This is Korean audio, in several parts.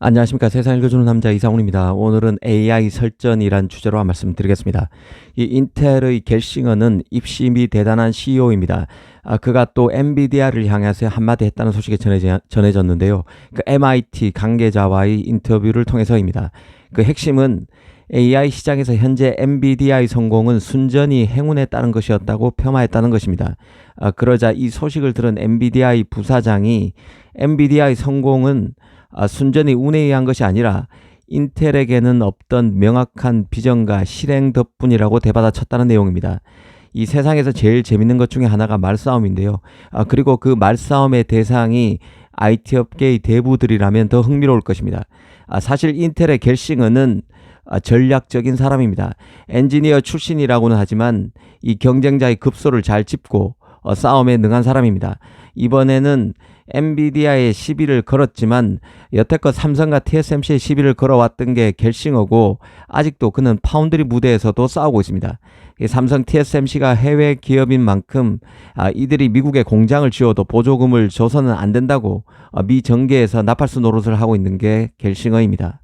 안녕하십니까. 세상 읽어주는 남자 이상훈입니다. 오늘은 AI 설전이란 주제로 한 말씀 드리겠습니다. 이 인텔의 겔싱어는 입심이 대단한 CEO입니다. 아, 그가 또 엔비디아를 향해서 한마디 했다는 소식이 전해져, 전해졌는데요. 그 MIT 관계자와의 인터뷰를 통해서입니다. 그 핵심은 AI 시장에서 현재 엔비디아의 성공은 순전히 행운에 따른 것이었다고 폄하했다는 것입니다. 아, 그러자 이 소식을 들은 엔비디아의 부사장이 엔비디아의 성공은 아, 순전히 운에 의한 것이 아니라 인텔에게는 없던 명확한 비전과 실행 덕분이라고 대받아쳤다는 내용입니다. 이 세상에서 제일 재밌는 것 중에 하나가 말싸움인데요. 아, 그리고 그 말싸움의 대상이 IT 업계의 대부들이라면 더 흥미로울 것입니다. 아, 사실 인텔의 겔싱어는 아, 전략적인 사람입니다. 엔지니어 출신이라고는 하지만 이 경쟁자의 급소를 잘 짚고 어, 싸움에 능한 사람입니다. 이번에는 엔비디아의 시비를 걸었지만 여태껏 삼성과 TSMC의 시비를 걸어왔던 게 갤싱어고 아직도 그는 파운드리 무대에서도 싸우고 있습니다. 삼성 TSMC가 해외 기업인 만큼 아, 이들이 미국에 공장을 지어도 보조금을 줘서는 안 된다고 아, 미 정계에서 나팔수 노릇을 하고 있는 게 갤싱어입니다.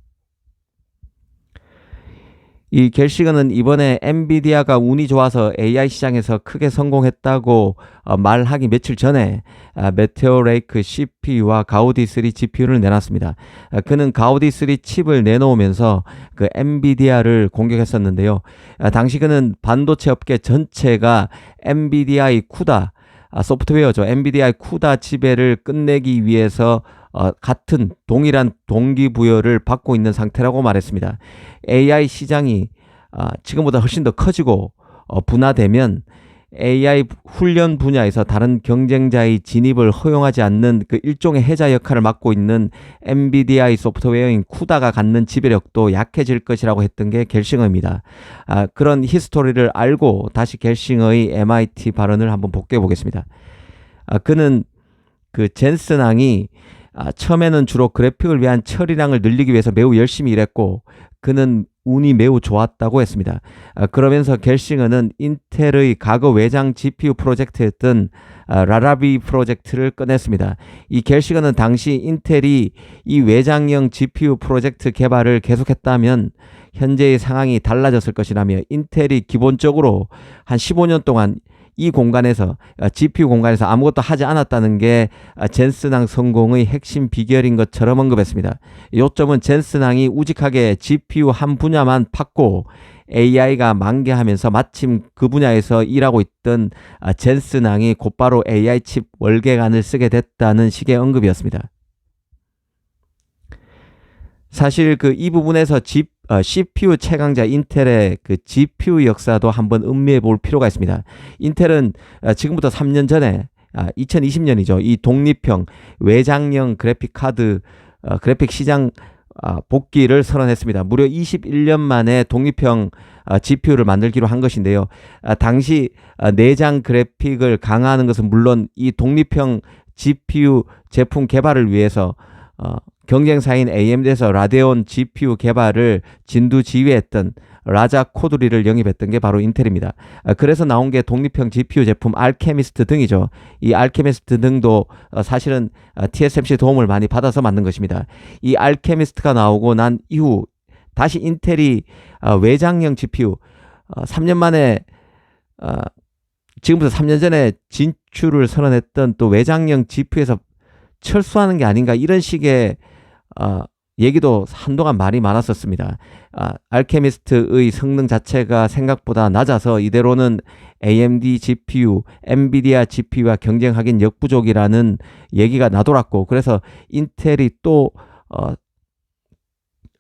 이 갤시그는 이번에 엔비디아가 운이 좋아서 AI 시장에서 크게 성공했다고 어, 말하기 며칠 전에 아, 메테오 레이크 CPU와 가우디 3 GPU를 내놨습니다. 아, 그는 가우디 3 칩을 내놓으면서 그 엔비디아를 공격했었는데요. 아, 당시 그는 반도체 업계 전체가 엔비디아의 쿠다 아, 소프트웨어죠. 엔비디아의 쿠다 지배를 끝내기 위해서 어, 같은 동일한 동기부여를 받고 있는 상태라고 말했습니다. AI 시장이 어, 지금보다 훨씬 더 커지고 어, 분화되면 AI 훈련 분야에서 다른 경쟁자의 진입을 허용하지 않는 그 일종의 해자 역할을 맡고 있는 엔비디아의 소프트웨어인 쿠다가 갖는 지배력도 약해질 것이라고 했던 게 겔싱어입니다. 아, 그런 히스토리를 알고 다시 겔싱어의 MIT 발언을 한번 복귀해 보겠습니다. 아, 그는 그 젠슨왕이 아, 처음에는 주로 그래픽을 위한 처리량을 늘리기 위해서 매우 열심히 일했고 그는 운이 매우 좋았다고 했습니다. 아, 그러면서 겔싱어는 인텔의 과거 외장 GPU 프로젝트였던 아, 라라비 프로젝트를 꺼냈습니다. 이 겔싱어는 당시 인텔이 이 외장형 GPU 프로젝트 개발을 계속했다면 현재의 상황이 달라졌을 것이라며 인텔이 기본적으로 한 15년 동안 이 공간에서 GPU 어, 공간에서 아무것도 하지 않았다는 게 어, 젠스낭 성공의 핵심 비결인 것처럼 언급했습니다. 요점은 젠스낭이 우직하게 GPU 한 분야만 팠고 AI가 만개하면서 마침 그 분야에서 일하고 있던 어, 젠스낭이 곧바로 AI 칩 월계관을 쓰게 됐다는 식의 언급이었습니다. 사실 그 이 부분에서 집 어, CPU 최강자 인텔의 그 GPU 역사도 한번 음미해 볼 필요가 있습니다. 인텔은 어, 지금부터 3년 전에 아, 2020년이죠. 이 독립형 외장형 그래픽 카드 어, 그래픽 시장 아, 복귀를 선언했습니다. 무려 21년 만에 독립형 아, GPU를 만들기로 한 것인데요. 아, 당시 아, 내장 그래픽을 강화하는 것은 물론 이 독립형 GPU 제품 개발을 위해서 어, 경쟁사인 AMD에서 라데온 GPU 개발을 진두 지휘했던 라자 코드리를 영입했던 게 바로 인텔입니다. 아, 그래서 나온 게 독립형 GPU 제품 알케미스트 등이죠. 이 알케미스트 등도 어, 사실은 TSMC 도움을 많이 받아서 만든 것입니다. 이 알케미스트가 나오고 난 이후 다시 인텔이 어, 외장형 GPU 3년 만에 지금부터 3년 전에 진출을 선언했던 또 외장형 GPU에서 철수하는 게 아닌가 이런 식의 어, 얘기도 한동안 말이 많았었습니다. 아, 알케미스트의 성능 자체가 생각보다 낮아서 이대로는 AMD GPU, 엔비디아 GPU와 경쟁하긴 역부족이라는 얘기가 나돌았고 그래서 인텔이 또 어,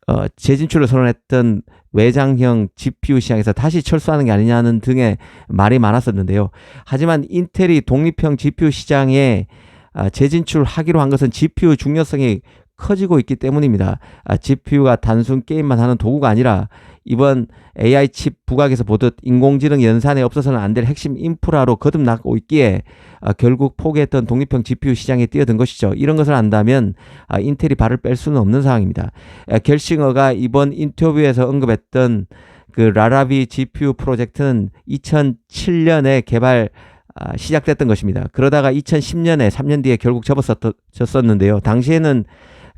어, 재진출을 선언했던 외장형 GPU 시장에서 다시 철수하는 게 아니냐는 등의 말이 많았었는데요. 하지만 인텔이 독립형 GPU 시장에 아, 재진출하기로 한 것은 GPU 중요성이 커지고 있기 때문입니다. 아, GPU가 단순 게임만 하는 도구가 아니라 이번 AI 칩 부각에서 보듯 인공지능 연산에 없어서는 안 될 핵심 인프라로 거듭나고 있기에 아, 결국 포기했던 독립형 GPU 시장에 뛰어든 것이죠. 이런 것을 안다면 아, 인텔이 발을 뺄 수는 없는 상황입니다. 아, 겔싱어가 이번 인터뷰에서 언급했던 그 라라비 GPU 프로젝트는 2007년에 개발 아, 시작됐던 것입니다. 그러다가 2010년에 3년 뒤에 결국 접었었는데요. 당시에는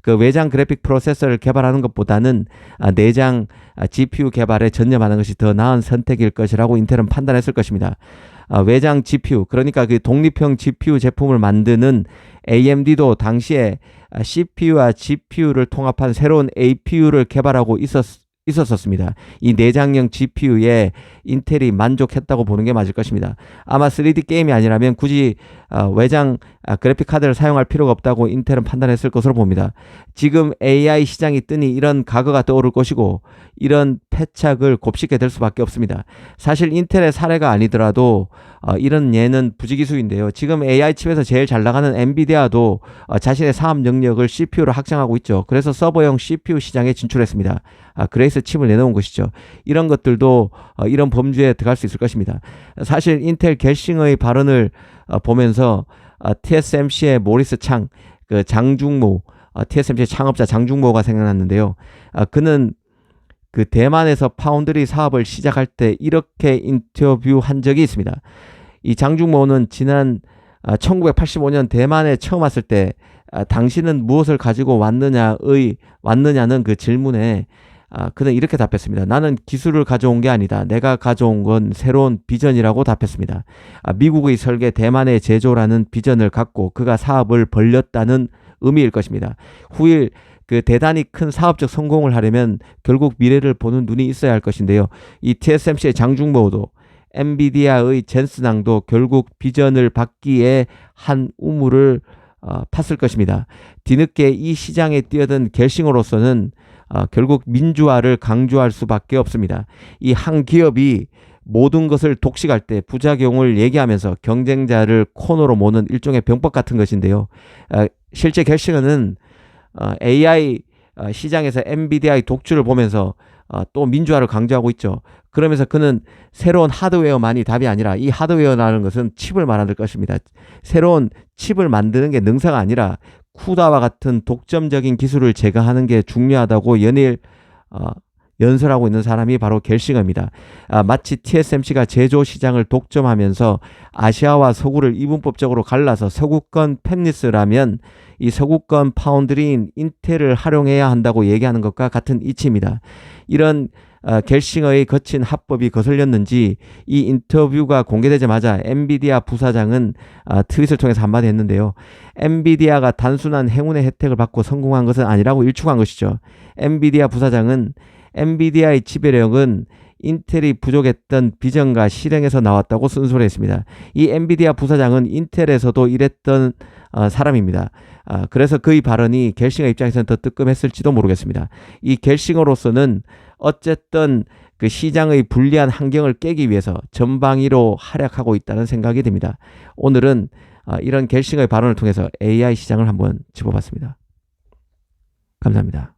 그 외장 그래픽 프로세서를 개발하는 것보다는 아, 내장 아, GPU 개발에 전념하는 것이 더 나은 선택일 것이라고 인텔은 판단했을 것입니다. 아, 외장 GPU 그러니까 그 독립형 GPU 제품을 만드는 AMD도 당시에 아, CPU와 GPU를 통합한 새로운 APU를 개발하고 있었 있었었습니다. 이 내장형 GPU에 인텔이 만족했다고 보는 게 맞을 것입니다. 아마 3D 게임이 아니라면 굳이 어, 외장 아, 그래픽 카드를 사용할 필요가 없다고 인텔은 판단했을 것으로 봅니다. 지금 AI 시장이 뜨니 이런 가거가 떠오를 것이고 이런 패착을 곱씹게 될 수밖에 없습니다. 사실 인텔의 사례가 아니더라도 어, 이런 예는 부지기수인데요. 지금 AI 칩에서 제일 잘 나가는 엔비디아도 어, 자신의 사업 능력을 CPU로 확장하고 있죠. 그래서 서버용 CPU 시장에 진출했습니다. 아, 그레이스 칩을 내놓은 것이죠. 이런 것들도 어, 이런 범주에 들어갈 수 있을 것입니다. 사실 인텔 갤싱의 발언을 어, 보면서 어, TSMC의 모리스 창, 그 장중모, 어, TSMC 창업자 장중모가 생각났는데요. 아, 그는 그 대만에서 파운드리 사업을 시작할 때 이렇게 인터뷰한 적이 있습니다. 이 장중모는 지난 아, 1985년 대만에 처음 왔을 때 아, 당신은 무엇을 가지고 왔느냐의 왔느냐는 그 질문에 아, 그는 이렇게 답했습니다. 나는 기술을 가져온 게 아니다. 내가 가져온 건 새로운 비전이라고 답했습니다. 아, 미국의 설계, 대만의 제조라는 비전을 갖고 그가 사업을 벌렸다는 의미일 것입니다. 후일 그 대단히 큰 사업적 성공을 하려면 결국 미래를 보는 눈이 있어야 할 것인데요. 이 TSMC의 장중모도 엔비디아의 젠스낭도 결국 비전을 받기에 한 우물을 어, 팠을 것입니다. 뒤늦게 이 시장에 뛰어든 갤싱으로서는 어, 결국 민주화를 강조할 수밖에 없습니다. 이 한 기업이 모든 것을 독식할 때 부작용을 얘기하면서 경쟁자를 코너로 모는 일종의 병법 같은 것인데요. 어, 실제 갤싱은 어, AI 어, 시장에서 엔비디아의 독주를 보면서 어, 또 민주화를 강조하고 있죠. 그러면서 그는 새로운 하드웨어만이 답이 아니라 이 하드웨어라는 것은 칩을 말하는 것입니다. 새로운 칩을 만드는 게 능사가 아니라 쿠다와 같은 독점적인 기술을 제거하는 게 중요하다고 연일 어, 연설하고 있는 사람이 바로 갤싱어입니다. 아, 마치 TSMC가 제조 시장을 독점하면서 아시아와 서구를 이분법적으로 갈라서 서구권 팹리스라면 이 서구권 파운드리인 인텔을 활용해야 한다고 얘기하는 것과 같은 이치입니다. 이런 어, 갤싱어의 거친 합법이 거슬렸는지 이 인터뷰가 공개되자마자 엔비디아 부사장은 어, 트윗을 통해서 한마디 했는데요. 엔비디아가 단순한 행운의 혜택을 받고 성공한 것은 아니라고 일축한 것이죠. 엔비디아 부사장은 엔비디아의 지배력은 인텔이 부족했던 비전과 실행에서 나왔다고 쓴소리했습니다. 이 엔비디아 부사장은 인텔에서도 일했던 어, 사람입니다. 아, 그래서 그의 발언이 갤싱어 입장에서는 더 뜨끔했을지도 모르겠습니다. 이 갤싱어로서는 어쨌든 그 시장의 불리한 환경을 깨기 위해서 전방위로 활약하고 있다는 생각이 듭니다. 오늘은 아, 이런 갤싱어의 발언을 통해서 AI 시장을 한번 짚어봤습니다. 감사합니다.